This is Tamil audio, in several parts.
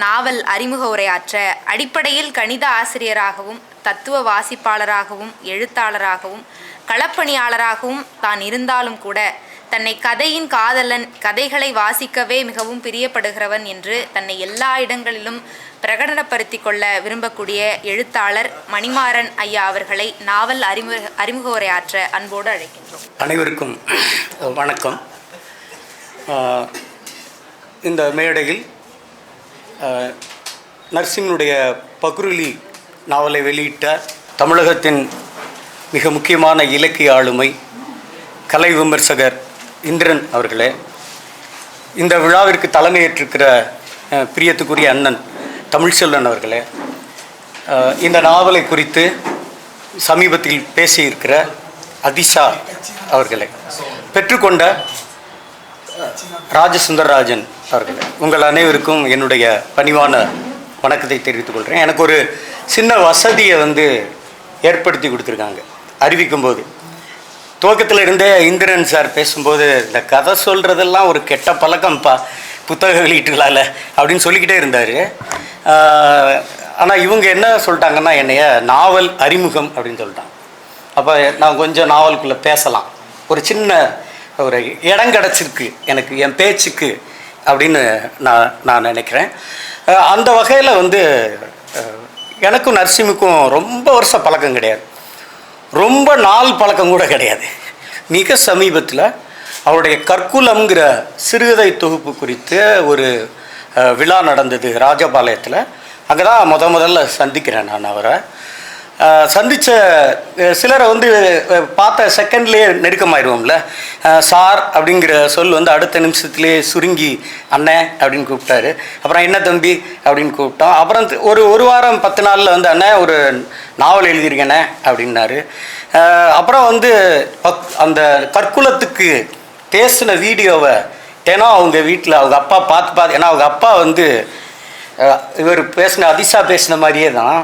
நாவல் அறிமுக உரையாற்ற அடிப்படையில் கணித ஆசிரியராகவும் தத்துவ வாசிப்பாளராகவும் எழுத்தாளராகவும் களப்பணியாளராகவும் தான் இருந்தாலும் கூட தன்னை கதையின் காதலன் கதைகளை வாசிக்கவே மிகவும் பிரியப்படுகிறவன் என்று தன்னை எல்லா இடங்களிலும் பிரகடனப்படுத்திக் கொள்ள விரும்பக்கூடிய எழுத்தாளர் மணிமாறன் ஐயா அவர்களை நாவல் அறிமுக அறிமுக உரையாற்ற அன்போடு அழைக்கின்றோம். அனைவருக்கும் வணக்கம். இந்த மேடையில் நர்சிங்கினுடைய பகுருளி நாவலை வெளியிட்ட தமிழகத்தின் மிக முக்கியமான இலக்கிய ஆளுமை கலை விமர்சகர் இந்திரன் அவர்களே. இந்த விழாவிற்கு தலைமையேற்றிருக்கிற பிரியத்துக்குரிய அண்ணன் தமிழ்ச்செல்வன் அவர்களே. இந்த நாவலை குறித்து சமீபத்தில் பேசியிருக்கிற அதிஷா அவர்களே. பெற்றுக்கொண்ட ராஜசுந்தரராஜன் அவர்கள். உங்கள் அனைவருக்கும் என்னுடைய பணிவான வணக்கத்தை தெரிவித்துக் கொள்கிறேன். எனக்கு ஒரு சின்ன வசதியை வந்து ஏற்படுத்தி கொடுத்துருக்காங்க. அறிவிக்கும் போது. துவக்கத்தில் இருந்தே இந்திரன் சார் பேசும்போது இந்த கதை சொல்கிறதெல்லாம் ஒரு கெட்ட பழக்கம்ப்பா புத்தக வெளியீட்டுகளால் அப்படின்னு சொல்லிக்கிட்டே இருந்தார். ஆனால் இவங்க என்ன சொல்லிட்டாங்கன்னா என்னைய நாவல் அறிமுகம் அப்படின்னு சொல்லிட்டாங்க. அப்போ நான் கொஞ்சம் நாவலுக்குள்ளே பேசலாம். ஒரு சின்ன ஒரு இடம் கிடச்சிருக்கு எனக்கு என் பேச்சுக்கு அப்படின்னு நான் நான் நினைக்கிறேன். அந்த வகையில் வந்து எனக்கும் நரசிம்முக்கும் ரொம்ப வருஷ பழக்கம் கிடையாது. ரொம்ப நாள் பழக்கம் கூட கிடையாது. மிக சமீபத்தில் அவருடைய கற்குலம்ங்கிற சிறுகதை தொகுப்பு குறித்து ஒரு விழா நடந்தது ராஜபாளையத்தில். அங்கே தான் முத முதல்ல சந்திக்கிறேன் நான் அவரை. சந்தித்த சிலரை வந்து பார்த்த செகண்ட்லேயே நெருக்கமாயிடுவோம்ல. சார் அப்படிங்கிற சொல் வந்து அடுத்த நிமிஷத்துலேயே சுருங்கி அண்ணே அப்படின்னு கூப்பிட்டாரு. அப்புறம் என்ன தம்பி? அப்படின்னு கூப்பிட்டோம். அப்புறம் ஒரு ஒரு வாரம் பத்து நாளில் வந்து அண்ணே ஒரு நாவல் எழுதியிருக்கேனே அப்படின்னாரு. அப்புறம் வந்து அந்த கற்குலத்துக்கு பேசின வீடியோவை ஏன்னா அவங்க வீட்டில் அவங்க அப்பா பார்த்து பார்த்து ஏன்னா அவங்க அப்பா வந்து இவர் பேசின அதிசா பேசின மாதிரியே தான்.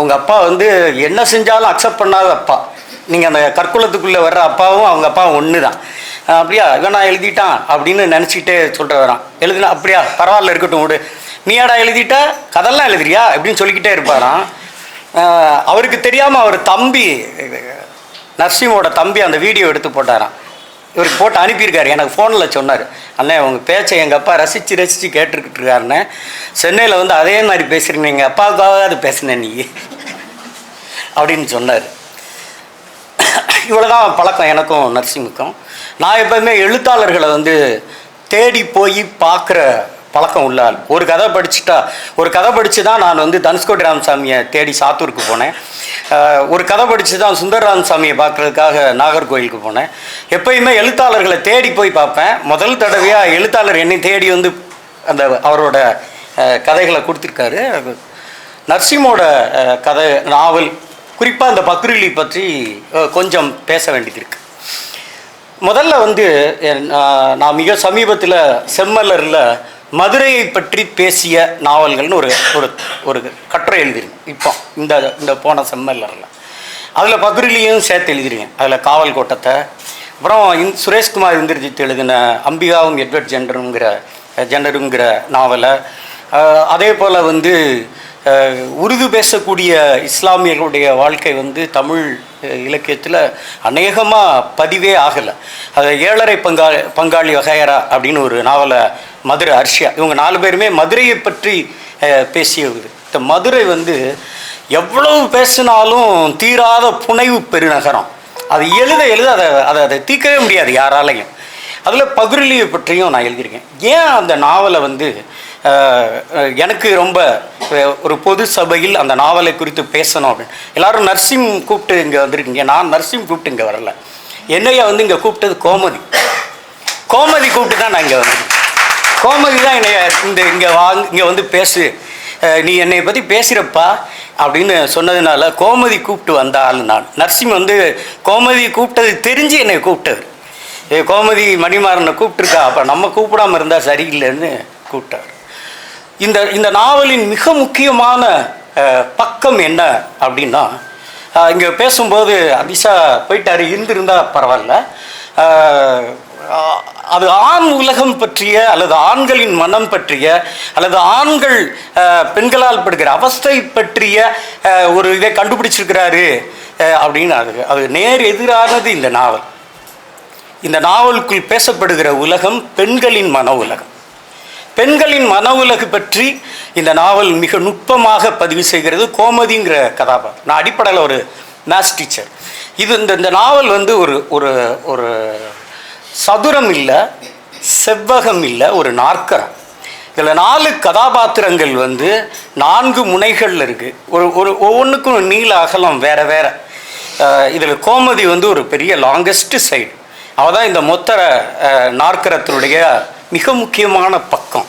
உங்கள் அப்பா வந்து என்ன செஞ்சாலும் அக்செப்ட் பண்ணாத அப்பா. நீங்கள் அந்த கற்குலத்துக்குள்ளே வர்ற அப்பாவும் அவங்க அப்பாவும் ஒன்று தான் அப்படியா? இவன் நான் எழுதிட்டான் அப்படின்னு நினச்சிக்கிட்டே சொல்கிற வரான் எழுதுனா அப்படியா? பரவாயில்ல இருக்கட்டும் விடு. நீயாடா எழுதிட்ட? கதெல்லாம் எழுதுறியா? அப்படின்னு சொல்லிக்கிட்டே இருப்பாராம். அவருக்கு தெரியாமல் அவர் தம்பி நர்சிமோட தம்பி அந்த வீடியோ எடுத்து போட்டாராம். இவருக்கு போட்டு அனுப்பியிருக்காரு. எனக்கு ஃபோனில் சொன்னார். அண்ணே உங்கள் பேச்சை எங்கள் அப்பா ரசித்து ரசித்து கேட்டுக்கிட்டு இருக்காருண்ணே சென்னையில் வந்து அதே மாதிரி பேசுகிறீங்க எங்கள் அப்பாவுக்காக அது பேசினேன் நீ. அப்படின்னு சொன்னார். இவ்வளோதான் பழக்கம் எனக்கும் நர்சிங்குக்கும் நான் எப்போவுமே எழுத்தாளர்களை வந்து தேடி போய் பார்க்குற பழக்கம் உள்ள ஆள். ஒரு கதை படிச்சுட்டா ஒரு கதை படித்து தான் நான் வந்து தனுஷ்கோடி ராமசாமியை தேடி சாத்தூருக்கு போனேன். ஒரு கதை படித்து தான் சுந்தர் ராமசாமியை பார்க்குறதுக்காக நாகர்கோயிலுக்கு போனேன். எப்பயுமே எழுத்தாளர்களை தேடி போய் பார்ப்பேன். முதல் தடவையாக எழுத்தாளர் என்னை தேடி வந்து அந்த அவரோட கதைகளை கொடுத்துருக்காரு. அது நர்சிமோட கதை நாவல் குறிப்பாக அந்த பக்ரிலி பற்றி கொஞ்சம் பேச வேண்டியது இருக்குது முதல்ல வந்து நான் மிக சமீபத்தில் செம்மலரில் மதுரையை பற்றி பேசிய நாவல்கள்னு ஒரு ஒரு ஒரு கட்டுரை எழுதிருங்க இப்போ இந்த இந்த போன செம்மல்லரில். அதில் பக்ரிலியும் சேர்த்து எழுதிருங்க அதில் காவல் கோட்டத்தை. அப்புறம் இந் சுரேஷ்குமார் இந்திரஜித் எழுதின அம்பிகாவும் எட்வர்ட் ஜெண்டருங்கிற ஜெண்டருங்கிற நாவலை. அதே போல் வந்து உருது பேசக்கூடிய இஸ்லாமியர்களுடைய வாழ்க்கை வந்து தமிழ் இலக்கியத்தில் அநேகமாக பதிவே ஆகலை. அது ஏழரை பங்கா பங்காளி வகையரா அப்படின்னு ஒரு நாவலை மதுரை அர்ஷியா இவங்க நாலு பேருமே மதுரையை பற்றி அஹ், பேசியது. இந்த மதுரை வந்து எவ்வளவு பேசினாலும் தீராத புனைவு பெருநகரம். அது எழுத எழுத அதை அதை அதை தீர்க்கவே முடியாது யாராலையும். அதில் பகுரிலியை பற்றியும் நான் எழுதியிருக்கேன். ஏன் அந்த நாவலை வந்து எனக்கு ரொம்ப ஒரு பொது சபையில் அந்த நாவலை குறித்து பேசணும் அப்படின்னு. எல்லாரும் நர்சிம் கூப்பிட்டு இங்கே வந்திருக்கீங்க. நான் நர்சிம் கூப்பிட்டு இங்கே வரல. என்னைய வந்து இங்கே கூப்பிட்டது கோமதி. கோமதி கூப்பிட்டு தான் நான் இங்கே வந்திருக்கேன். கோமதி தான் என்னைய இந்த இங்கே வாங்க இங்கே வந்து பேசு நீ என்னை பற்றி பேசுகிறப்பா அப்படின்னு சொன்னதுனால கோமதி கூப்பிட்டு வந்த ஆள் நான். நர்சிம் வந்து கோமதி கூப்பிட்டது தெரிஞ்சு என்னை கூப்பிட்டது கோமதி மணிமாறனை கூப்பிட்டுருக்கா. அப்போ நம்ம கூப்பிடாம இருந்தால் சரியில்லைன்னு கூப்பிட்டார். இந்த இந்த நாவலின் மிக முக்கியமான பக்கம் என்ன அப்படின்னா இங்கே பேசும்போது அபிஷா போயிட்டாரு இருந்திருந்தால் பரவாயில்ல. அது ஆண் உலகம் பற்றிய அல்லது ஆண்களின் மனம் பற்றிய அல்லது ஆண்கள் பெண்களால் படுகிற அவஸ்தை பற்றிய ஒரு இதை கண்டுபிடிச்சிருக்கிறாரு அப்படின்னு அது அது நேர் எதிரானது இந்த நாவல். இந்த நாவலுக்குள் பேசப்படுகிற உலகம் பெண்களின் மன உலகம். பெண்களின் மன உலகு பற்றி இந்த நாவல் மிக நுட்பமாக பதிவு செய்கிறது கோமதிங்கிற கதாபாத்திரம். நான் அடிப்படையில் ஒரு மேத்ஸ் டீச்சர் இது இந்த இந்த நாவல் வந்து ஒரு ஒரு ஒரு சதுரம் இல்லை செவ்வகம் இல்லை ஒரு நாற்கரம். இதில் நாலு கதாபாத்திரங்கள் வந்து நான்கு முனைகளில் இருக்குது ஒரு ஒரு ஒவ்வொன்றுக்கும் நீள அகலம் வேறு வேறு. இதில் கோமதி வந்து ஒரு பெரிய லாங்கஸ்ட் சைடு அவள் தான் இந்த மொத்த நாற்கரத்தினுடைய மிக முக்கியமான பக்கம்.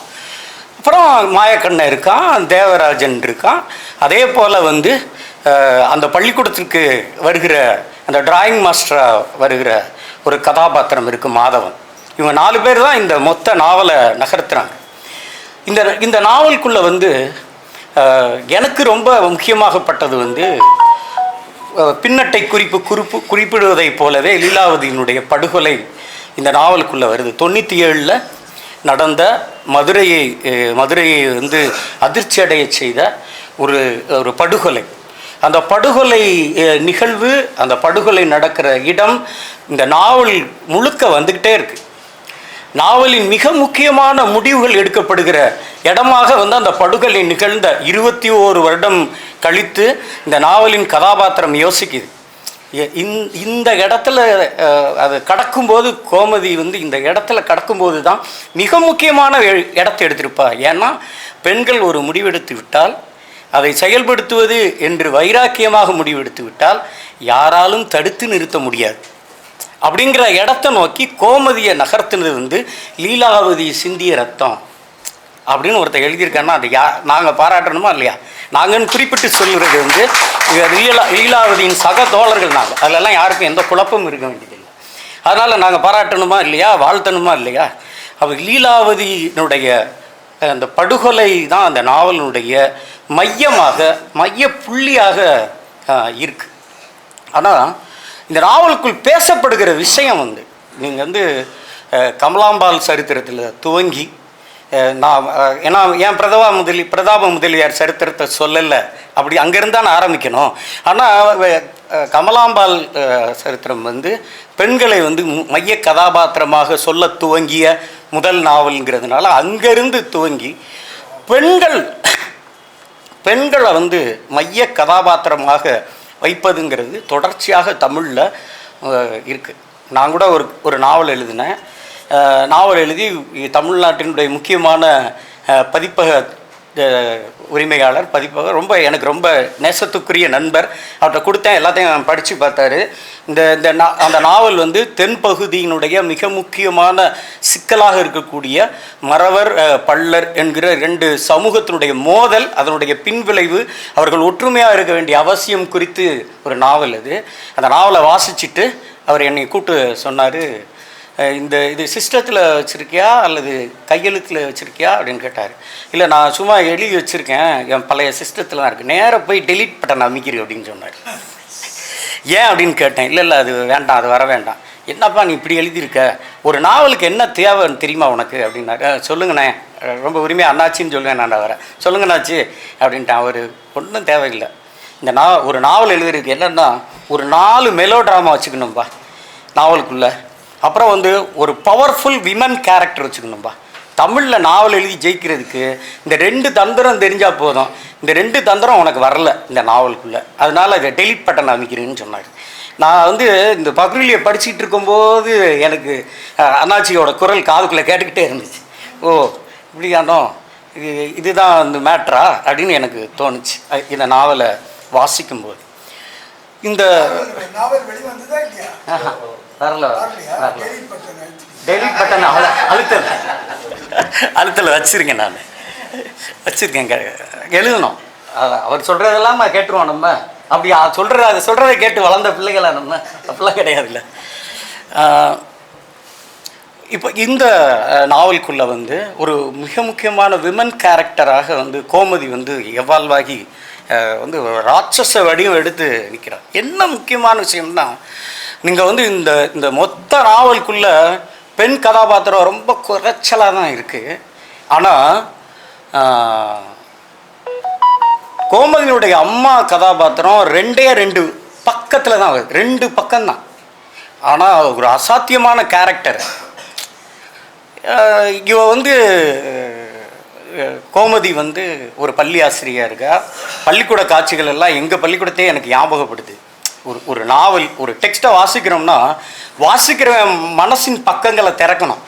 அப்புறம் மாயக்கண்ணன் இருக்கான் தேவராஜன் இருக்கான் அதே போல் வந்து அந்த பள்ளிக்கூடத்துக்கு வருகிற அந்த டிராயிங் மாஸ்டராக வருகிற ஒரு கதாபாத்திரம் இருக்குது மாதவன். இவங்க நாலு பேர் தான் இந்த மொத்த நாவலை நகர்த்துறாங்க. இந்த இந்த நாவலுக்குள்ளே வந்து எனக்கு ரொம்ப முக்கியமாகப்பட்டது வந்து பின்னட்டை குறிப்பு குறிப்பு குறிப்பிடுவதைப் போலவே லீலாவதியினுடைய படுகொலை இந்த நாவலுக்குள்ளே வருது. தொண்ணூற்றி ஏழில் நடந்த மதுரையை மதுரையை வந்து அதிர்ச்சி அடைய செய்த ஒரு ஒரு படுகொலை. அந்த படுகொலை நிகழ்வு அந்த படுகொலை நடக்கிற இடம் இந்த நாவல் முழுக்க வந்துக்கிட்டே இருக்கு. நாவலின் மிக முக்கியமான முடிவுகள் எடுக்கப்படுகிற இடமாக வந்து அந்த படுகொலை நிகழ்ந்த இருபத்தி ஓரு வருடம் கழித்து இந்த நாவலின் கதாபாத்திரம் யோசிக்குது. இந்த- இந்த இடத்துல அது கடக்கும்போது கோமதி வந்து இந்த இடத்துல கடக்கும்போது தான் மிக முக்கியமான எ- இடத்தை எடுத்திருப்பா ஏன்னா பெண்கள் ஒரு முடிவெடுத்து விட்டால் அதை செயல்படுத்துவது என்று வைராக்கியமாக முடிவெடுத்து விட்டால் யாராலும் தடுத்து நிறுத்த முடியாது. அப்படிங்கிற இடத்த நோக்கி கோமதியை நகர்த்தினது வந்து லீலாவதி சிந்திய ரத்தம். அப்படின்னு ஒருத்தர் எழுதியிருக்காருன்னா அது யா நாங்கள் பாராட்டணுமா இல்லையா? நாங்கன்னு குறிப்பிட்டு சொல்கிறது வந்து லீலா லீலாவதியின் சக தோழர்கள் நாங்கள் அதிலெல்லாம் யாருக்கும் எந்த குழப்பமும் இருக்க வேண்டியதில்லை. அதனால் நாங்கள் பாராட்டணுமா இல்லையா? வாழ்த்தணுமா இல்லையா? அவர் லீலாவதியினுடைய அந்த படுகொலை தான் அந்த நாவலினுடைய மையமாக மைய புள்ளியாக இருக்குது ஆனால் இந்த நாவலுக்குள் பேசப்படுகிற விஷயம் வந்து நீங்கள் வந்து கமலாம்பால் கமலாம்பாள் சரித்திரத்தில் துவங்கி நான் ஏன்னா ஏன் பிரதவா முதலி பிரதாப முதலியார் சரித்திரத்தை சொல்லலை? அப்படி அங்கேருந்து தான் ஆரம்பிக்கணும் ஆனால் கமலாம்பாள் சரித்திரம் வந்து பெண்களை வந்து மைய கதாபாத்திரமாக சொல்ல துவங்கிய முதல் நாவல்ங்கிறதுனால அங்கேருந்து துவங்கி பெண்கள் பெண்களை வந்து மைய கதாபாத்திரமாக வைப்பதுங்கிறது தொடர்ச்சியாக தமிழில் இருக்குது நான் கூட ஒரு ஒரு நாவல் எழுதினேன். நாவல் எழுதி தமிழ்நாட்டினுடைய முக்கியமான பதிப்பக உரிமையாளர் பதிப்பக ரொம்ப எனக்கு ரொம்ப நேசத்துக்குரிய நண்பர். அவர்கிட்ட கொடுத்தேன் எல்லாத்தையும் படித்து பார்த்தாரு. இந்த இந்த நா அந்த நாவல் வந்து தென்பகுதியினுடைய மிக முக்கியமான சிக்கலாக இருக்கக்கூடிய மறவர் பள்ளர் என்கிற ரெண்டு சமூகத்தினுடைய மோதல் அதனுடைய பின்விளைவு அவர்கள் ஒற்றுமையாக இருக்க வேண்டிய அவசியம் குறித்து ஒரு நாவல் அது. அந்த நாவலை வாசிச்சுட்டு அவர் என்னை கூப்பிட்டு சொன்னார் இந்த இது சிஸ்டத்தில் வச்சுருக்கியா அல்லது கையெழுத்தில் வச்சுருக்கியா அப்படின்னு கேட்டார். இல்லை நான் சும்மா எழுதி வச்சுருக்கேன். என் பழைய சிஸ்டத்தில் தான் இருக்குது நேராக போய் டெலீட் பட்டன் அமைக்கிறி அப்படின்னு சொன்னார். ஏன் அப்படின்னு கேட்டேன். இல்லை இல்லை அது வேண்டாம் அது வர வேண்டாம். என்னப்பா நீ இப்படி எழுதியிருக்க? ஒரு நாவலுக்கு என்ன தேவைன்னு தெரியுமா உனக்கு? அப்படின்னாரு. சொல்லுங்கண்ணே. ரொம்ப உரிமையாக அண்ணாச்சின்னு சொல்லுவேன் நான் வரேன் சொல்லுங்கண்ணாச்சி அப்படின்ட்டு அவர் ஒன்றும் தேவையில்லை. இந்த நா ஒரு நாவல் எழுதிருக்கு என்னன்னா ஒரு நாலு மெலோ ட்ராமா வச்சுக்கணும்பா. நாவலுக்குள்ளே. அப்புறம் வந்து ஒரு பவர்ஃபுல் விமன் கேரக்டர் வச்சுக்கணும்பா. தமிழில் நாவல் எழுதி ஜெயிக்கிறதுக்கு இந்த ரெண்டு தந்திரம் தெரிஞ்சால் போதும். இந்த ரெண்டு தந்திரம் உனக்கு வரல இந்த நாவலுக்குள்ளே. அதனால் இதை டெலிட் பட்டன் அமைக்கிறேன்னு சொன்னார். நான் வந்து இந்த பக்ரிலியை படிச்சுட்டு இருக்கும்போது எனக்கு அண்ணாச்சியோட குரல் காதுக்குள்ளே கேட்டுக்கிட்டே இருந்துச்சு. ஓ இப்படியானோ இது இதுதான் இந்த மேட்ரா அப்படின்னு எனக்கு தோணுச்சு. இந்த நாவலை வாசிக்கும்போது. இந்த நாவல் வரல வரல. டெலிட் பட்டன் அழ அழுத்தல. அழுத்தல வச்சிருக்கேன் நான். வச்சிருக்கேன் க- எழுதணும். அவர் சொல்கிறதெல்லாம் நான் கேட்டுருவோம் நம்ம. அப்படி சொல்ற அதை சொல்கிறத கேட்டு வளர்ந்த பிள்ளைகளா நம்ம. அப்படிலாம் கிடையாதுல்ல. இப்போ இந்த நாவலுக்குள்ள வந்து ஒரு மிக முக்கியமான விமன் கேரக்டராக வந்து கோமதி வந்து எவால்வ் ஆகி வந்து ராட்சச வடிவம் எடுத்து நிற்கிறார் என்ன முக்கியமான விஷயம்னா நீங்கள் வந்து இந்த இந்த மொத்த நாவலுக்குள்ள பெண் கதாபாத்திரம் ரொம்ப குறைச்சலாக தான் இருக்குது ஆனால் கோமதியினுடைய அம்மா கதாபாத்திரம் ரெண்டே ரெண்டு பக்கத்தில் தான் வருது. ரெண்டு பக்கம்தான். ஆனால் ஒரு அசாத்தியமான கேரக்டர் இவ வந்து கோமதி வந்து ஒரு பள்ளி ஆசிரியர் இருக்கா. பள்ளிக்கூட காட்சிகள் எல்லாம் எங்கள் பள்ளிக்கூடத்தையே எனக்கு ஞாபகப்படுது. ஒரு ஒரு நாவல் ஒரு டெக்ஸ்ட்டை வாசிக்கிறோம்னா வாசிக்கிற மனசின் பக்கங்களை திறக்கணும்.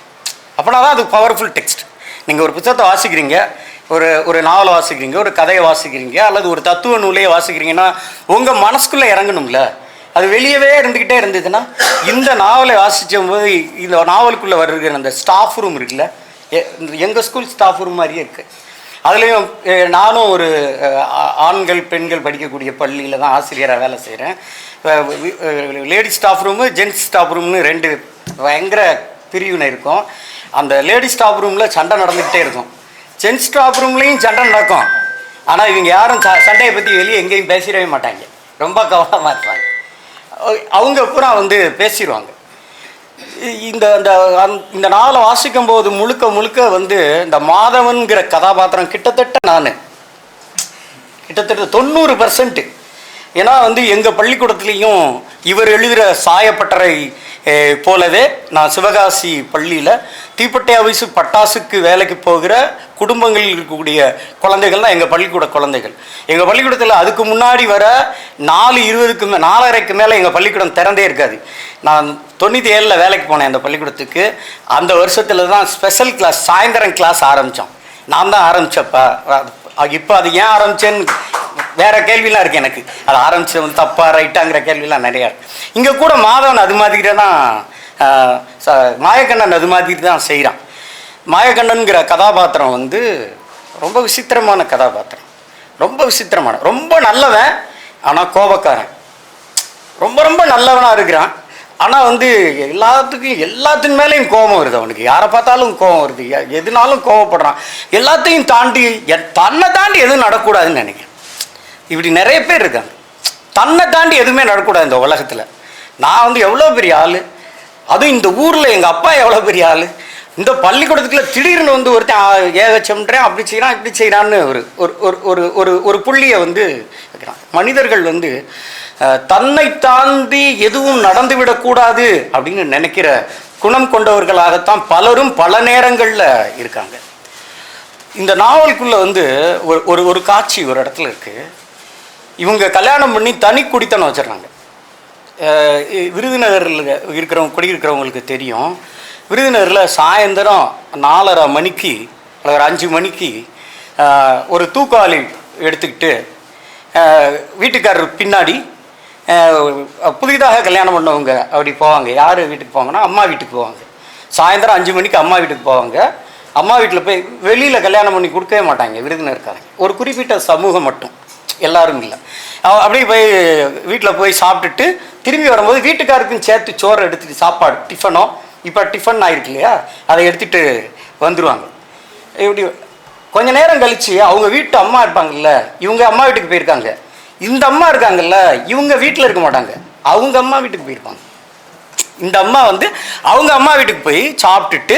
அப்படின்னா தான் அது பவர்ஃபுல் டெக்ஸ்ட் நீங்கள் ஒரு புத்தகத்தை வாசிக்கிறீங்க ஒரு ஒரு நாவலை வாசிக்கிறீங்க ஒரு கதையை வாசிக்கிறீங்க அல்லது ஒரு தத்துவ நூலையை வாசிக்கிறீங்கன்னா உங்கள் மனசுக்குள்ளே இறங்கணும்ல. அது வெளியவே இருந்துக்கிட்டே இருந்ததுன்னா இந்த நாவலை வாசித்த போது இந்த நாவலுக்குள்ளே வருகிற அந்த ஸ்டாஃப் ரூம் இருக்குல்ல எங்கள் ஸ்கூல் ஸ்டாஃப் ரூம் மாதிரியே இருக்குது அதுலேயும் நானும் ஒரு ஆண்கள் பெண்கள் படிக்கக்கூடிய பள்ளியில் தான் ஆசிரியராக வேலை செய்கிறேன் ladies staff room gents staff ரூம்னு ரெண்டு பயங்கர பிரிவினை இருக்கும். அந்த லேடிஸ் ஸ்டாஃப் ரூமில் சண்டை நடந்துக்கிட்டே இருக்கும். ஜென்ஸ் ஸ்டாஃப் ரூம்லேயும் சண்டை நடக்கும். ஆனால் இவங்க யாரும் ச- சண்டையை பற்றி வெளியே எங்கேயும் பேசிடவே மாட்டாங்க. ரொம்ப கவனமாக இருப்பாங்க. அவங்க பூரா வந்து பேசிடுவாங்க. இந்த இந்த அந்த- இந்த நாளை வாசிக்கும் போது முழுக்க முழுக்க வந்து இந்த மாதவன்கிற கதாபாத்திரம் கிட்டத்தட்ட நான். கிட்டத்தட்ட தொண்ணூறு பர்சன்ட் ஏன்னா வந்து எங்கள் பள்ளிக்கூடத்துலேயும் இவர் எழுதுகிற சாயப்பட்டறை போலவே நான் சிவகாசி பள்ளியில் தீப்பட்டை அவிசு பட்டாசுக்கு வேலைக்கு போகிற குடும்பங்களில் இருக்கக்கூடிய குழந்தைகள் தான் எங்கள் பள்ளிக்கூட குழந்தைகள். எங்கள் பள்ளிக்கூடத்தில் அதுக்கு முன்னாடி வர நாலு இருபதுக்கு மே நாலரைக்கு மேலே எங்கள் பள்ளிக்கூடம் திறந்தே இருக்காது. நான் தொண்ணூற்றி ஏழில் வேலைக்கு போனேன் அந்த பள்ளிக்கூடத்துக்கு. அந்த வருஷத்தில் தான் ஸ்பெஷல் கிளாஸ் சாயந்தரம் கிளாஸ் ஆரம்பித்தோம் நான் தான் ஆரம்பித்தப்ப இப்போ அது ஏன் ஆரம்பிச்சேன்னு வேற கேள்விலாம் இருக்கு எனக்கு. அது ஆரம்பிச்சது வந்து தப்பா ரைட்டாங்கிற கேள்விலாம் நிறையா இருக்கு. இங்கே கூட மாதவன் அது மாதிரி தான் மாயக்கண்ணன் அது மாதிரி தான் செய்கிறான் மாயக்கண்ணனுங்கிற கதாபாத்திரம் வந்து ரொம்ப விசித்திரமான கதாபாத்திரம். ரொம்ப விசித்திரமான ரொம்ப நல்லவன் ஆனால் கோபக்காரன். ரொம்ப ரொம்ப நல்லவனாக இருக்கிறான். ஆனால் வந்து எல்லாத்துக்கும் எல்லாத்தின் மேலேயும் கோபம் வருது அவனுக்கு. யாரை பார்த்தாலும் கோபம் வருது. எதுனாலும் கோபப்படுறான். எல்லாத்தையும் தாண்டி தன்னை தாண்டி எதுவும் நடக்கூடாதுன்னு நினைக்கிறேன். இப்படி நிறைய பேர் இருக்காங்க. தன்னை தாண்டி எதுவுமே நடக்கூடாது இந்த உலகத்தில். நான் வந்து எவ்வளோ பெரிய ஆள்? அதுவும் இந்த ஊரில் எங்கள் அப்பா எவ்வளோ பெரிய ஆள்? இந்த பள்ளிக்கூடத்துக்குள்ள திடீர்னு வந்து ஒருத்தன் ஏகச்சம்ன்றேன் அப்படி செய்கிறான் இப்படி செய்கிறான்னு ஒரு ஒரு ஒரு ஒரு ஒரு ஒரு புள்ளியை வந்து வைக்கிறான். மனிதர்கள் வந்து தன்னை தாண்டி எதுவும் நடந்துவிடக்கூடாது அப்படின்னு நினைக்கிற குணம் கொண்டவர்களாகத்தான் பலரும் பல நேரங்களில் இருக்காங்க. இந்த நாவலுக்குள்ளே வந்து ஒரு ஒரு ஒரு காட்சி ஒரு இடத்துல இருக்குது இவங்க கல்யாணம் பண்ணி தனி குடித்தனம் வச்சிடுறாங்க. விருதுநகரில் இருக்கிறவங்க குடியிருக்கிறவங்களுக்கு தெரியும். விருதுநரில் சாயந்தரம் நாலரை மணிக்கு அல்லது ஒரு அஞ்சு மணிக்கு ஒரு தூக்காளி எடுத்துக்கிட்டு வீட்டுக்காரர் பின்னாடி புதிதாக கல்யாணம் பண்ணவங்க அப்படி போவாங்க. யார் வீட்டுக்கு போவாங்கன்னா அம்மா வீட்டுக்கு போவாங்க. சாயந்தரம் அஞ்சு மணிக்கு அம்மா வீட்டுக்கு போவாங்க. அம்மா வீட்டில் போய் வெளியில் கல்யாணம் பண்ணி கொடுக்கவே மாட்டாங்க விருதுநர்காரங்க ஒரு குறிப்பிட்ட சமூகம் மட்டும். எல்லாரும் இல்லை. அப்படியே போய் வீட்டில் போய் சாப்பிட்டுட்டு திரும்பி வரும்போது வீட்டுக்காருக்கும் சேர்த்து சோறு எடுத்துட்டு சாப்பாடு டிஃபனோ இப்போ டிஃபன் ஆயிருக்கு இல்லையா அதை எடுத்துகிட்டு வந்துடுவாங்க இப்படி கொஞ்ச நேரம் கழித்து அவங்க வீட்டு அம்மா இருப்பாங்கல்ல இவங்க அம்மா வீட்டுக்கு போயிருக்காங்க. இந்த அம்மா இருக்காங்கல்ல இவங்க வீட்டில் இருக்க மாட்டாங்க. அவங்க அம்மா வீட்டுக்கு போயிருப்பாங்க. இந்த அம்மா வந்து அவங்க அம்மா வீட்டுக்கு போய் சாப்பிட்டுட்டு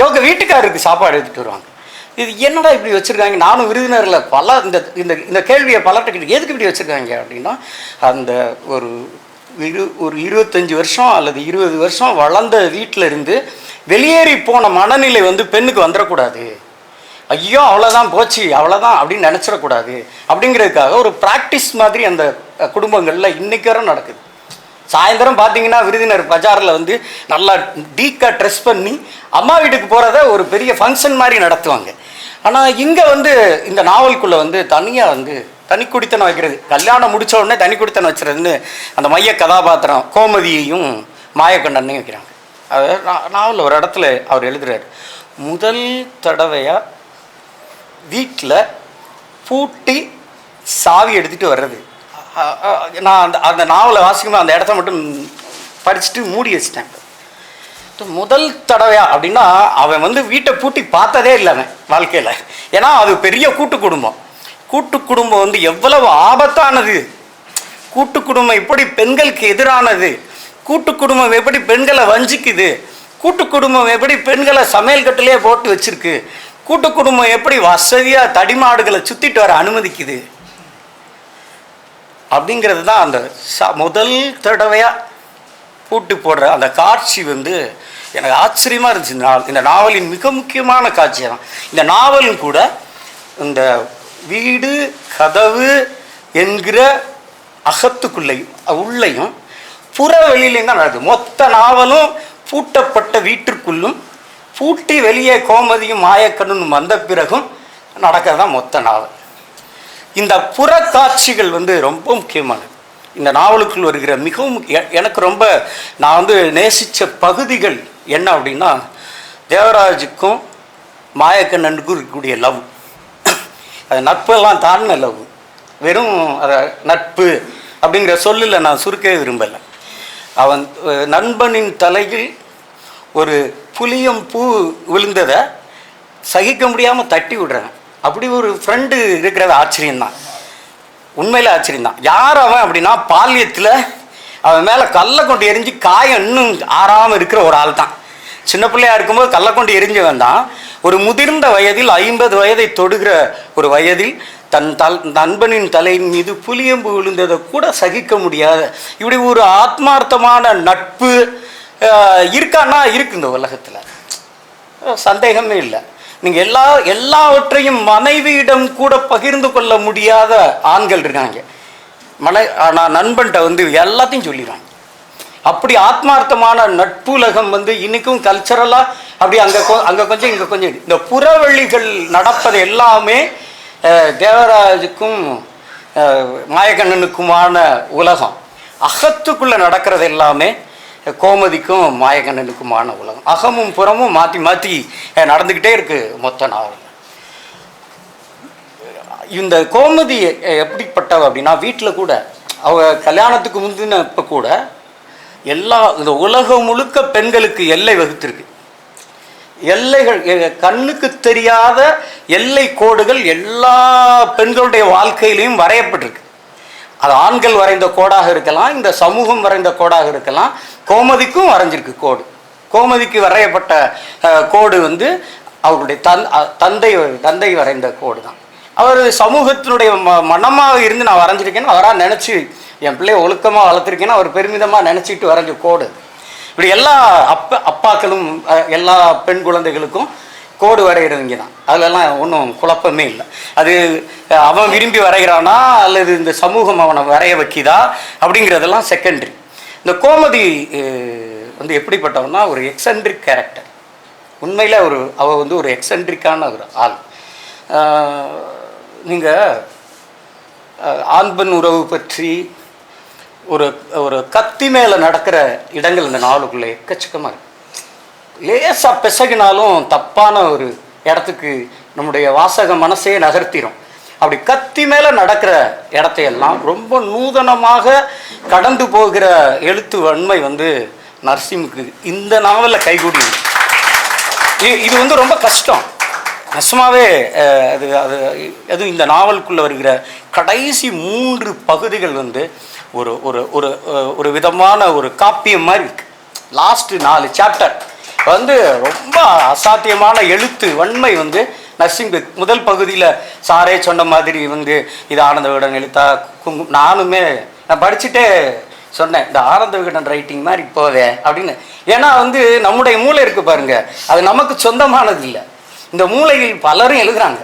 இவங்க வீட்டுக்காரருக்கு சாப்பாடு எடுத்துகிட்டு வருவாங்க. இது என்னடா இப்படி வச்சுருக்காங்க? நானும் விருதுநகரில் பல இந்த இந்த இந்த கேள்வியை பலர்கிட்ட எதுக்கு இப்படி வச்சுருக்காங்க அப்படின்னா அந்த ஒரு இரு ஒரு இருபத்தஞ்சி வருஷம் அல்லது இருபது வருஷம் வளர்ந்த வீட்டில் இருந்து வெளியேறி போன மனநிலை வந்து பெண்ணுக்கு வந்துடக்கூடாது. ஐயோ அவ்வளோதான் போச்சு அவ்வளோதான் அப்படின்னு நினச்சிடக்கூடாது. அப்படிங்கிறதுக்காக ஒரு ப்ராக்டிஸ் மாதிரி அந்த குடும்பங்களில் இன்றைக்கி வரை நடக்குது. சாயந்தரம் பார்த்தீங்கன்னா விருதுநர் பஜாரில் வந்து நல்லா டீக்காக ட்ரெஸ் பண்ணி அம்மா வீட்டுக்கு போகிறத ஒரு பெரிய ஃபங்க்ஷன் மாதிரி நடத்துவாங்க. ஆனால் இங்கே வந்து இந்த நாவலுக்குள்ளே வந்து தனியாக வந்து தனி குடித்தனம் வைக்கிறது. கல்யாணம் முடித்த உடனே தனி குடித்தனம் வச்சுறதுன்னு அந்த மைய கதாபாத்திரம் கோமதியையும் மாயக்கண்டனையும் வைக்கிறாங்க. அது நாவலில் ஒரு இடத்துல அவர் எழுதுறாரு. முதல் தடவையாக வீட்டில் பூட்டி சாவி எடுத்துகிட்டு வர்றது. நான் அந்த அந்த நாவலை வாசிக்கும்போது அந்த இடத்த மட்டும் படிச்சுட்டு மூடி வச்சிட்டேன். முதல் தடவையா அப்படின்னா அவன் வந்து வீட்டை பூட்டி பார்த்ததே இல்லை அவன் வாழ்க்கையில். ஏன்னா அது பெரிய கூட்டு குடும்பம். கூட்டு குடும்பம் வந்து எவ்வளவு ஆபத்தானது? கூட்டு குடும்பம் எப்படி பெண்களுக்கு எதிரானது? கூட்டு குடும்பம் எப்படி பெண்களை வஞ்சிக்குது? கூட்டு குடும்பம் எப்படி பெண்களை சமையல் கட்டிலே போட்டு வச்சிருக்கு? கூட்டு குடும்பம் எப்படி வசதியாக தடிமாடுகளை சுத்திட்டு வர அனுமதிக்குது? அப்படிங்கிறது தான் அந்த ச முதல் தடவையாக பூட்டு போடுற அந்த காட்சி வந்து எனக்கு ஆச்சரியமாக இருந்துச்சு. இந்த நாவல் இந்த நாவலின் மிக முக்கியமான காட்சி. தான் இந்த நாவலும் கூட இந்த வீடு கதவு என்கிற அகத்துக்குள்ளேயும் உள்ளேயும் புற வெளியிலையும் தான் நடக்குது. மொத்த நாவலும் பூட்டப்பட்ட வீட்டிற்குள்ளும் பூட்டி வெளியே கோமதியும் மாயக்கண்ணும் வந்த பிறகும் நடக்கிறது தான் மொத்த நாவல். இந்த புறக்காட்சிகள் வந்து ரொம்ப முக்கியமானது. இந்த நாவலுக்குள் வருகிற மிகவும் எ- எனக்கு ரொம்ப நான் வந்து நேசித்த பகுதிகள் என்ன அப்படின்னா தேவராஜுக்கும் மாயக்கண்ணனுக்கும் இருக்கக்கூடிய லவ். அது நட்பெல்லாம் தாண்டின லவ் வெறும் அதை நட்பு அப்படிங்கிற சொல்லில் நான் சுருக்கவே விரும்பலை. அவன் நண்பனின் தலையில் ஒரு புளியம் பூ விழுந்ததை சகிக்க முடியாமல் தட்டி விடுறேன் அப்படி ஒரு ஃப்ரெண்டு இருக்கிறது ஆச்சரியம்தான் உண்மையில் ஆச்சரியம்தான் யார் அவன் அப்படின்னா பால்யத்தில் அவன் மேலே கல்லை கொண்டு எரிஞ்சு காயம் இன்னும் ஆறாமல் இருக்கிற ஒரு ஆள் தான் சின்ன பிள்ளையா இருக்கும்போது கள்ளக்கொண்டு கொண்டு எரிஞ்சவன் தான் ஒரு முதிர்ந்த வயதில் ஐம்பது வயதை தொடுகிற ஒரு வயதில் தன் தல் நண்பனின் தலையின் மீது புளியம்பு விழுந்ததை கூட சகிக்க முடியாத. இப்படி ஒரு ஆத்மார்த்தமான நட்பு இருக்கான்னா இருக்கு இந்த உலகத்தில். சந்தேகமே இல்லை. நீங்கள் எல்லா எல்லாவற்றையும் மனைவியிடம் கூட பகிர்ந்து கொள்ள முடியாத ஆண்கள் இருக்காங்க. மனை ஆனால் நண்பன்கிட்ட வந்து எல்லாத்தையும் சொல்லிடுவாங்க அப்படி ஆத்மார்த்தமான நட்புலகம் வந்து இன்னைக்கும் கல்ச்சரலாக அப்படி அங்கே அங்கே கொஞ்சம் இங்கே கொஞ்சம் இந்த புறவழிகள் நடப்பது எல்லாமே தேவராஜுக்கும் மாயக்கண்ணனுக்குமான உலகம். அகத்துக்குள்ளே நடக்கிறது எல்லாமே கோமதிக்கும் மாயக்கண்ணனுக்குமான உலகம். அகமும் புறமும் மாற்றி மாற்றி நடந்துக்கிட்டே இருக்கு மொத்த நாவல் இந்த கோமதி எப்படிப்பட்டவ அப்படின்னா வீட்டில் கூட அவ கல்யாணத்துக்கு முந்தினப்போ கூட எல்லா இந்த உலகம் முழுக்க பெண்களுக்கு எல்லை வகுத்திருக்கு. எல்லைகள் எ- கண்ணுக்கு தெரியாத எல்லை கோடுகள் எல்லா பெண்களுடைய வாழ்க்கையிலையும் வரையப்பட்டிருக்கு. அது ஆண்கள் வரைந்த கோடாக இருக்கலாம் இந்த சமூகம் வரைந்த கோடாக இருக்கலாம் கோமதிக்கும் வரைஞ்சிருக்கு கோடு. கோமதிக்கு வரையப்பட்ட கோடு வந்து அவருடைய தன் தந்தை தந்தை வரைந்த கோடு தான் அவர் சமூகத்தினுடைய ம மனமாக இருந்து நான் வரைஞ்சிருக்கேன்னு அவராக நினச்சி என் பிள்ளைய ஒழுக்கமாக வளர்த்துருக்கேன்னா அவர் பெருமிதமாக நினச்சிட்டு வரைஞ்ச கோடு. இப்படி எல்லா அப்பா அப்பாக்களும் எல்லா பெண் குழந்தைகளுக்கும் கோடு வரைகிறவங்க தான் அதிலெல்லாம் ஒன்றும் குழப்பமே இல்லை. அது அவன் விரும்பி வரைகிறானா அல்லது இந்த சமூகம் அவனை வரைய வைக்கிதா அப்படிங்கிறதெல்லாம் செகண்டரி இந்த கோமதி வந்து எப்படிப்பட்டவனா ஒரு எக்ஸென்ட்ரிக் கேரக்டர் உண்மையில் ஒரு அவள் வந்து ஒரு எக்ஸென்ட்ரிக்கான ஒரு ஆள். நீங்கள் ஆண் பெண் உறவு பற்றி ஒரு ஒரு கத்தி மேலே நடக்கிற இடங்கள் இந்த நாளுக்குள்ளே எக்கச்சக்கமாக இருக்கு. லேசாக பிசகினாலும் தப்பான ஒரு இடத்துக்கு நம்முடைய வாசக மனசே நகர்த்திரும். அப்படி கத்தி மேலே நடக்கிற இடத்தையெல்லாம் ரொம்ப நூதனமாக கடந்து போகிற எழுத்து வன்மை வந்து நரசிம்முக்கு இந்த நாவலில் கைகூடி இது வந்து ரொம்ப கஷ்டம். நெசமாவே அது அது அதுவும் இந்த நாவலுக்குள்ளே வருகிற கடைசி மூன்று பகுதிகள் வந்து ஒரு ஒரு ஒரு ஒரு விதமான ஒரு காப்பியம் மாதிரி இருக்குது லாஸ்ட்டு நாலு சாப்டர் வந்து ரொம்ப அசாத்தியமான எழுத்து வன்மை வந்து நர்சிங் முதல் பகுதியில் சாரே சொன்ன மாதிரி வந்து இது ஆனந்த விகடன் எழுத்தா குங்கும் நானுமே நான் படிச்சுட்டே சொன்னேன் இந்த ஆனந்த விகடன் ரைட்டிங் மாதிரி போதே அப்படின்னு. ஏன்னா வந்து நம்முடைய மூளை இருக்கு பாருங்க அது நமக்கு சொந்தமானது இல்லை. இந்த மூளையில் பலரும் எழுதுறாங்க.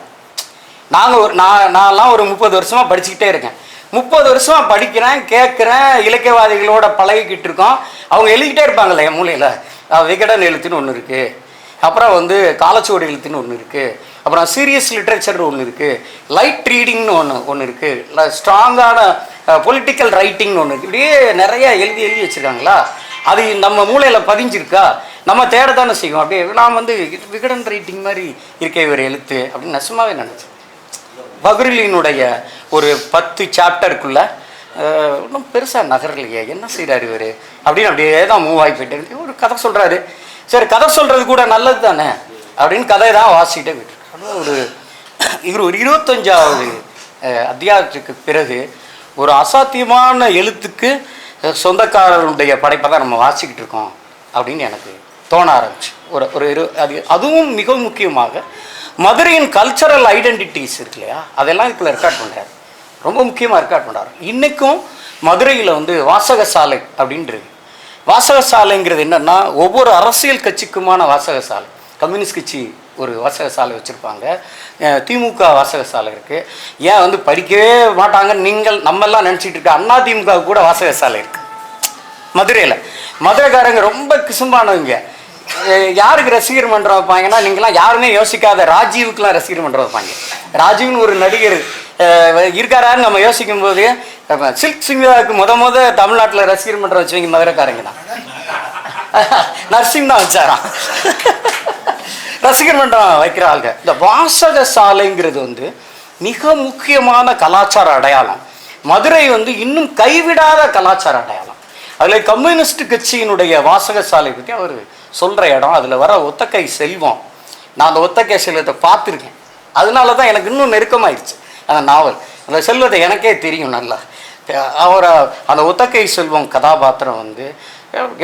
நாங்கள் ஒரு நான் நான்லாம் ஒரு முப்பது வருஷமாக படிச்சுக்கிட்டே இருக்கேன். முப்பது வருஷமாக படிக்கிறேன் கேட்குறேன் இலக்கியவாதிகளோட பழகிக்கிட்டு இருக்கோம். அவங்க எழுதிக்கிட்டே இருப்பாங்கல்ல என் மூலையில். விகடன் எழுத்துன்னு ஒன்று இருக்குது அப்புறம் வந்து காலச்சுவடி எழுத்துன்னு ஒன்று இருக்குது அப்புறம் சீரியஸ் லிட்ரேச்சர்னு ஒன்று இருக்குது லைட் ரீடிங்னு ஒன்று ஒன்று இருக்குது ஸ்ட்ராங்கான பொலிட்டிக்கல் ரைட்டிங்னு ஒன்று இருக்குது இப்படியே நிறைய எழுதி எழுதி வச்சுருக்காங்களா? அது நம்ம மூளையில் பதிஞ்சிருக்கா? நம்ம தேட தானே செய்வோம். அப்படியே நான் வந்து விகடன் ரைட்டிங் மாதிரி இருக்க இவர் எழுத்து அப்படின்னு நெசமாவே நினச்சேன். பக்ரிலினுடைய ஒரு பத்து சாப்டருக்குள்ள ஒன்றும் பெருசாக நகரலையே என்ன செய்கிறாரு இவர்? அப்படின்னு அப்படியே தான் மூவ் ஆகி போயிட்டு ஒரு கதை சொல்கிறாரு சரி கதை சொல்கிறது கூட நல்லது தானே அப்படின்னு கதையை தான் வாசிக்கிட்டே போயிட்டு ஒரு இவர் ஒரு இருபத்தஞ்சாவது அத்தியாயத்துக்கு பிறகு ஒரு அசாத்தியமான எழுத்துக்கு சொந்தக்காரருடைய படைப்பை தான் நம்ம வாசிக்கிட்டு இருக்கோம் அப்படின்னு எனக்கு தோண ஆரம்பிச்சு. ஒரு ஒரு இரு அது அதுவும் மிக முக்கியமாக மதுரையின் கல்ச்சரல் ஐடென்டிட்டிஸ் இருக்கு இல்லையா? அதெல்லாம் இதில் ரெக்கார்ட் பண்ணுறாரு ரொம்ப முக்கியமாக ரெக்கார்ட் பண்ணுறாரு இன்றைக்கும் மதுரையில் வந்து வாசகசாலை அப்படின்றது. வாசகசாலைங்கிறது என்னென்னா ஒவ்வொரு அரசியல் கட்சிக்குமான வாசகசாலை. கம்யூனிஸ்ட் கட்சி ஒரு வாசகசாலை வச்சுருப்பாங்க. திமுக வாசகசாலை இருக்குது ஏன் வந்து படிக்கவே மாட்டாங்க நீங்கள் நம்மெல்லாம் நினச்சிட்டு இருக்க அண்ணா திமுக கூட வாசகசாலை இருக்குது மதுரையில். மதுரைக்காரங்க ரொம்ப கிசும்பானவங்க. யாருக்கு ரசிகர் மன்றம் வைப்பாங்கன்னா நீங்களாம் யாருமே யோசிக்காத ராஜீவுக்குலாம் ரசிகர் மன்றம் வைப்பாங்க. ராஜீவ்னு ஒரு நடிகர் இருக்காரான்னு நம்ம யோசிக்கும் போது சில்க் சிங்காவுக்கு முத முத தமிழ்நாட்டில் ரசிகர் மன்றம் வச்சவங்க மதுரைக்காரங்க தான். நர்சிங் தான் வச்சாராம். ரசிகர் மன்றம் வைக்கிற ஆளுங்க இந்த வாசக சாலைங்கிறது வந்து மிக முக்கியமான கலாச்சார அடையாளம். மதுரை வந்து இன்னும் கைவிடாத கலாச்சார அடையாளம். அதில் கம்யூனிஸ்ட் கட்சியினுடைய வாசக சாலை பற்றி அவர் சொல்கிற இடம் அதில் வர ஒத்தக்கை செல்வம். நான் அந்த ஒத்தக்கை செல்வத்தை பார்த்துருக்கேன். அதனால தான் எனக்கு இன்னும் நெருக்கமாயிருச்சு. அந்த நாவல். அந்த செல்வத்தை எனக்கே தெரியும் நல்லா. அவரை அந்த ஒத்தக்கை செல்வம் கதாபாத்திரம் வந்து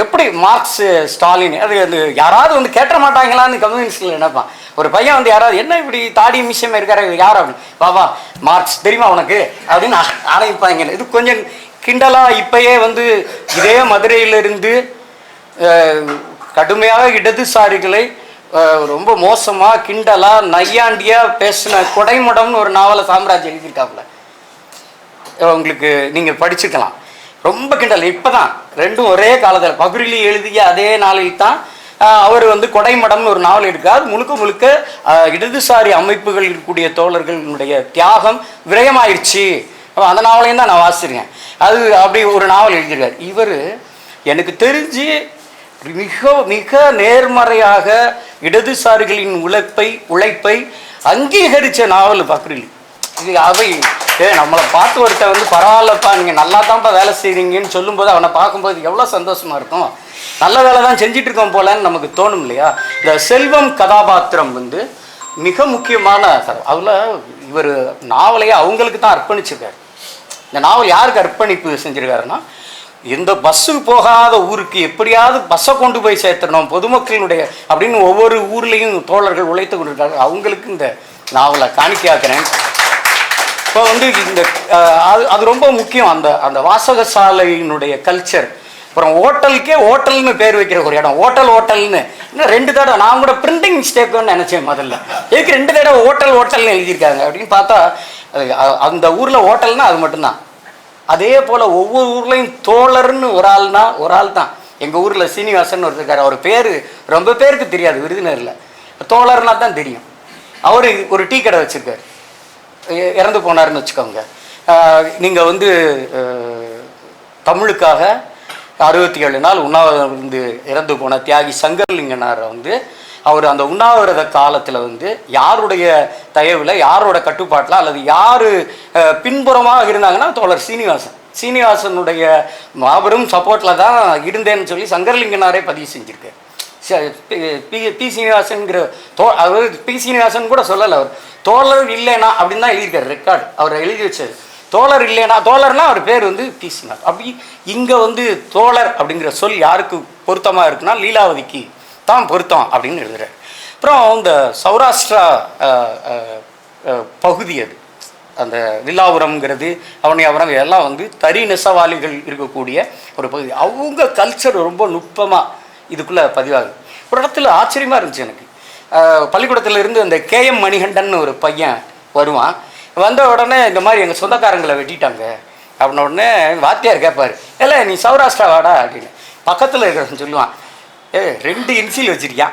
எப்படி மார்க்ஸ் ஸ்டாலின் அது வந்து யாராவது வந்து கேட்ட மாட்டாங்களான்னு கம்யூனிஸ்டில் நினைப்பான். ஒரு பையன் வந்து யாராவது என்ன இப்படி தாடி மிஷியம் இருக்காரு? யார் அப்படின்னு வா வா மார்க்ஸ் தெரியுமா உனக்கு? அப்படின்னு ஆரம்பிப்பாங்க இது கொஞ்சம் கிண்டலாக இப்பயே வந்து இதே மதுரையிலிருந்து கடுமையாக இடதுசாரிகளை ரொம்ப மோசமாக கிண்டலாக நையாண்டியாக பேசின கொடைமுடம்னு ஒரு நாவலை சாம்ராஜ் எழுதியிருக்காப்புல. உங்களுக்கு நீங்கள் படிச்சுக்கலாம் ரொம்ப கிண்டல். இப்போ தான் ரெண்டும் ஒரே காலத்தில். பகுரிலி எழுதிய அதே நாளில் தான் அவர் வந்து கொடைமடம்னு ஒரு நாவல் எடுக்கார் முழுக்க முழுக்க இடதுசாரி அமைப்புகள் இருக்கக்கூடிய தோழர்களுடைய தியாகம் விரயமாயிருச்சு. அந்த நாவலையும் தான் நான் வாசிச்சிருக்கேன். அது அப்படி ஒரு நாவல் எழுதியிருக்கார். இவர் எனக்கு தெரிஞ்சு மிக மிக நேர்மறையாக இடதுசாரிகளின் உழைப்பை உழைப்பை அங்கீகரித்த நாவல் பக்ரிலி. இது அவை ஏ நம்மளை பார்த்து ஒருத்தன் வந்து பரவாயில்லப்பா நீங்கள் நல்லா தான்ப்பா வேலை செய்கிறீங்கன்னு சொல்லும்போது அவனை பார்க்கும்போது எவ்வளோ சந்தோஷமாக இருக்கும். நல்ல வேலை தான் செஞ்சிட்டு இருக்கோம் போலன்னு நமக்கு தோணும் இல்லையா? இந்த செல்வம் கதாபாத்திரம் வந்து மிக முக்கியமான கதை. அதில் இவர் நாவலையே அவங்களுக்கு தான் அர்ப்பணிச்சிருக்காரு. இந்த நாவல் யாருக்கு அர்ப்பணிப்பு செஞ்சுருக்காருன்னா இந்த பஸ்ஸு போகாத ஊருக்கு எப்படியாவது பஸ்ஸை கொண்டு போய் சேர்த்துடணும் பொதுமக்களுடைய அப்படின்னு ஒவ்வொரு ஊர்லேயும் தோழர்கள் உழைத்து கொண்டிருக்காங்க அவங்களுக்கு இந்த நாவலை காணிக்காக்குறேன் இப்போ வந்து இந்த அது அது ரொம்ப முக்கியம். அந்த அந்த வாசகசாலையினுடைய கல்ச்சர் அப்புறம் ஹோட்டலுக்கே ஹோட்டல்னு பேர் வைக்கிற ஒரு இடம். ஹோட்டல் ஹோட்டல்னு. இன்னும் ரெண்டு தடவை நான் கூட பிரிண்டிங் மிஸ்டேக்குன்னு நினச்சேன் முதல்ல. எதுக்கு ரெண்டு தடவை ஹோட்டல் ஹோட்டல்னு எழுதியிருக்காங்க அப்படின்னு பார்த்தா அந்த ஊரில் ஹோட்டல்னால் அது மட்டும்தான். அதே போல் ஒவ்வொரு ஊர்லேயும் தோழர்னு ஒரு ஆள்னா ஒரு ஆள் தான். எங்கள் ஊரில் சீனிவாசன் ஒருத்தருக்கார் அவர் பேர் ரொம்ப பேருக்கு தெரியாது விருதுநரில் தோழர்னா தான் தெரியும். அவர் ஒரு டீ கடை வச்சுருக்காரு. இறந்து போனாருன்னு வச்சுக்கோங்க. நீங்கள் வந்து தமிழுக்காக அறுபத்தி ஏழு நாள் உண்ணாவிரதம் இருந்து இறந்து போன தியாகி சங்கர்லிங்கனாரை வந்து அவர் அந்த உண்ணாவிரத காலத்தில் வந்து யாருடைய தயவில் யாரோட கட்டுப்பாட்டில் அல்லது யார் பின்புறமாக இருந்தாங்கன்னா தோழர் சீனிவாசன். சீனிவாசனுடைய மாபெரும் சப்போர்ட்டில் தான் இருந்தேன்னு சொல்லி சங்கர்லிங்கனாரே பதிவு செஞ்சுருக்காரு. ச- பி- பி பி சீனிவாசன்கிற தோ அவர் பி சீனிவாசன் கூட சொல்லலை அவர். தோழர் இல்லைனா அப்படின்னு தான் எழுதியிருக்காரு ரெக்கார்டு அவர் எழுதி வச்சது தோழர் இல்லைனா தோழர்னா அவர் பேர் வந்து பி சீனிவாசன். அப்படி இங்கே வந்து தோழர் அப்படிங்கிற சொல் யாருக்கு பொருத்தமாக இருக்குன்னா லீலாவதிக்கு தான் பொருத்தம் அப்படின்னு எழுதுறாரு. அப்புறம் இந்த சௌராஷ்டிரா பகுதி அது. அந்த வில்லாபுரம்ங்கிறது அவனியாபுரம் இதெல்லாம் வந்து தறி நெசவாளிகள் இருக்கக்கூடிய ஒரு பகுதி. அவங்க கல்ச்சர் ரொம்ப நுட்பமாக இதுக்குள்ளே பதிவாகுது. ஒரு இடத்துல ஆச்சரியமாக இருந்துச்சு எனக்கு. பள்ளிக்கூடத்தில் இருந்து அந்த கேஎம் மணிகண்டன் ஒரு பையன் வருவான். வந்த உடனே இந்த மாதிரி எங்கள் சொந்தக்காரங்களை வெட்டிட்டாங்க. அப்படின்ன உடனே வாத்தியார் கேட்பார் இல்லை நீ சௌராஷ்டிரா வாடா அப்படின்னு. பக்கத்தில் இருக்கிறன்னு சொல்லுவான் ஏ ரெண்டு இன்சில் வச்சிருக்கியா?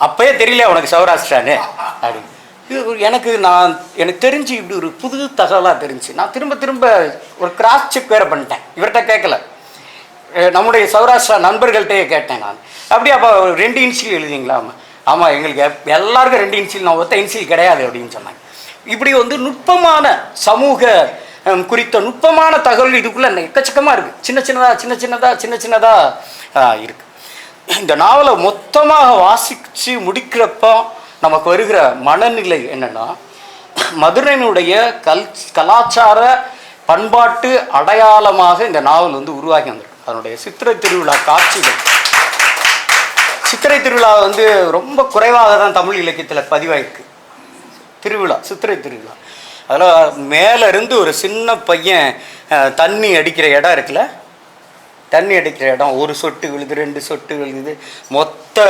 அப்பயே தெரியல உனக்கு சௌராஷ்டிரான்னு? அப்படின்னு. இது எனக்கு நான் எனக்கு தெரிஞ்சு இப்படி ஒரு புது தகவலாக தெரிஞ்சு நான் திரும்ப திரும்ப ஒரு கிராஸ் செக் வேறு பண்ணிட்டேன். இவர்கிட்ட கேட்கல. நம்முடைய சௌராஷ்டிரா நண்பர்கள்ட்டே கேட்டேன் நான். அப்படியே அப்போ ரெண்டு இன்சில் எழுதிங்களா ஆமாம் எங்களுக்கு எப்- எல்லாருக்கும் ரெண்டு இன்சில் நான் ஒத்த இன்சில் கிடையாது அப்படின்னு சொன்னாங்க. இப்படி வந்து நுட்பமான சமூக குறித்த நுட்பமான தகவல் இதுக்குள்ளே எக்கச்சக்கமாக இருக்குது சின்ன சின்னதாக சின்ன சின்னதாக சின்ன சின்னதாக இருக்குது இந்த நாவலை மொத்தமாக வாசித்து முடிக்கிறப்போ நமக்கு வருகிற மனநிலை என்னென்னா மதுரையினுடைய கல் கலாச்சார பண்பாட்டு அடையாளமாக இந்த நாவல் வந்து உருவாகி வந்திருக்கு. அதனுடைய சித்திரை திருவிழா காட்சிகள். சித்திரை திருவிழா வந்து ரொம்ப குறைவாக தான் தமிழ் இலக்கியத்தில் பதிவாயிருக்கு. திருவிழா சித்திரை திருவிழா. அதில் மேலேருந்து ஒரு சின்ன பையன் தண்ணி அடிக்கிற இடம் இருக்குல்ல தண்ணி அடிக்கிற இடம். ஒரு சொட்டு விழுது ரெண்டு சொட்டு விழுது. மொத்த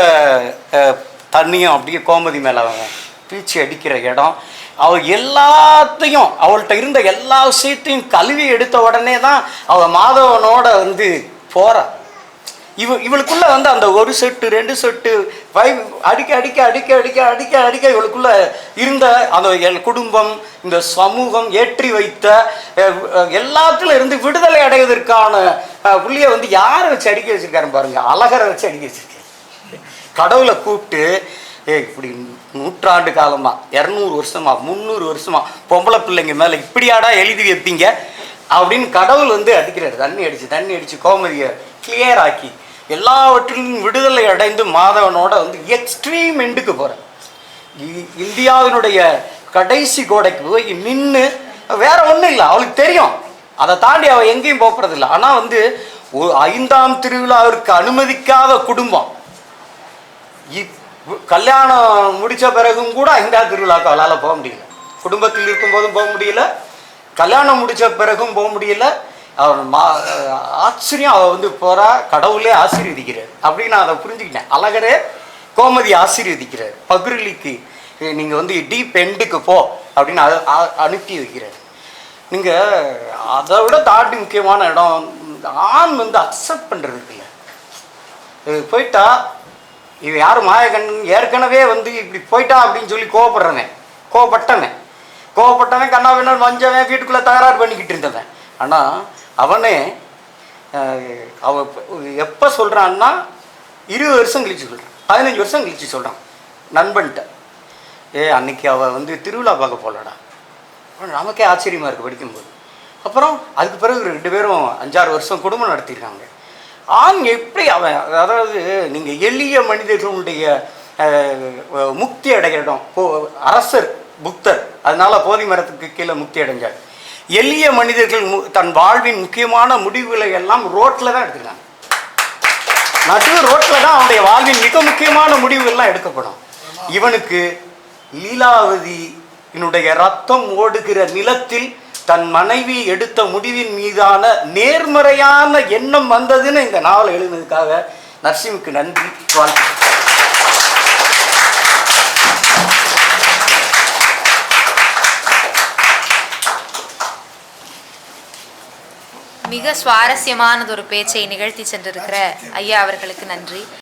தண்ணியும் அப்படியே கோமதி மேலே அவன் பீச்சி அடிக்கிற இடம். அவள் எல்லாத்தையும் அவள்கிட்ட இருந்த எல்லா விஷயத்தையும் கழுவி எடுத்த உடனே தான் அவள் மாதவனோட வந்து போகிறாள் இவ இவளுக்குள்ள வந்து அந்த ஒரு செட்டு ரெண்டு செட்டு வை அடிக்க அடிக்க அடிக்க அடிக்க அடிக்க அடிக்க இவளுக்குள்ள இருந்த அந்த என் குடும்பம் இந்த சமூகம் ஏற்றி வைத்த எல்லாத்துல இருந்து விடுதலை அடைவதற்கான புள்ளிய வந்து யாரை வச்சு அடிக்க வச்சிருக்காரு பாருங்க? அழகரை வச்சு அடிக்க வச்சிருக்காரு. கடவுளை கூப்பிட்டு ஏ இப்படி நூற்றாண்டு காலமா இரநூறு வருஷமா முந்நூறு வருஷமா பொம்பளை பிள்ளைங்க மேலே இப்படியாடா எழுதி வைப்பீங்க? அப்படின்னு கடவுள் வந்து அடிக்கிறாரு தண்ணி அடிச்சு தண்ணி அடிச்சு கோமதியை கிளியர் ஆக்கி எல்லாவற்றிலும் விடுதலை அடைந்து மாதவனோட வந்து எக்ஸ்ட்ரீம் எண்டுக்கு போகிறேன் இ- இந்தியாவினுடைய கடைசி கோடைக்கு போய் நின்று வேற ஒன்றும் இல்லை அவளுக்கு தெரியும். அதை தாண்டி அவள் எங்கேயும் போகிறது ஆனால் வந்து ஐந்தாம் திருவிழாவிற்கு அனுமதிக்காத குடும்பம். கல்யாணம் முடித்த பிறகும் கூட ஐந்தாம் திருவிழாக்கு அவளால் போக முடியல. குடும்பத்தில் இருக்கும்போதும் போக முடியல. கல்யாணம் முடித்த பிறகும் போக முடியல. அவன் மா ஆச்சரியம். அவள் வந்து போகிறா கடவுளே ஆசீர்வதிக்கிறார். அப்படின்னு நான் அதை புரிஞ்சுக்கிட்டேன். அழகரே கோமதி ஆசீர்வதிக்கிறார். பகிர்லிக்கு நீங்கள் வந்து டீப் எண்டுக்கு போ அப்படின்னு அதை அனுப்பி வைக்கிறார். நீங்கள் அதை விட தாண்டி முக்கியமான இடம் ஆண் வந்து அக்செப்ட் பண்ணுறது இருக்குல்ல இது போயிட்டா இவன் யார் மாயக்கண்? ஏற்கனவே வந்து இப்படி போயிட்டா அப்படின்னு சொல்லி கோவப்படுறவன். கோவப்பட்டவன். கோவப்பட்டவன் கண்ணா வேணும் வஞ்சவன் வீட்டுக்குள்ளே தகராறு பண்ணிக்கிட்டு இருந்தவன். ஆனால் அவனே அவ எப்போ சொல்கிறான்னா இருபது வருஷம் கழிச்சு சொல்கிறான் பதினஞ்சு வருஷம் கழிச்சு சொல்கிறான் நண்பன்கிட்ட ஏ அன்னைக்கு அவள் வந்து திருவிழா பார்க்க போகலடா நமக்கே ஆச்சரியமாக இருக்குது படிக்கும்போது. அப்புறம் அதுக்கு பிறகு ரெண்டு பேரும் அஞ்சாறு வருஷம் குடும்பம் நடத்தியிருக்காங்க ஆண் எப்படி அவன் அதாவது நீங்கள் எளிய மனிதர்களுடைய முக்தி அடைகிற இடம் போ அரசர் புக்தர் அதனால போதி மரத்துக்கு கீழே முக்தி அடைஞ்சார். எளிய மனிதர்கள் மு- தன் வாழ்வின் முக்கியமான முடிவுகளை எல்லாம் ரோட்டில் தான் எடுத்துக்கிறாங்க. நடு ரோட்டில் தான் அவனுடைய வாழ்வின் மிக முக்கியமான முடிவுகள்லாம் எடுக்கப்படும். இவனுக்கு லீலாவதியினுடைய ரத்தம் ஓடுகிற நிலத்தில் தன் மனைவி எடுத்த முடிவின் மீதான நேர்மறையான எண்ணம் வந்ததுன்னு இந்த நாவல் எழுதினதுக்காக நரசிம்க்கு நன்றி. வாழ்த்து மிக சுவாரஸ்யமானதொரு பேச்சை நிகழ்த்தி சென்றிருக்கிற ஐயா அவர்களுக்கு நன்றி.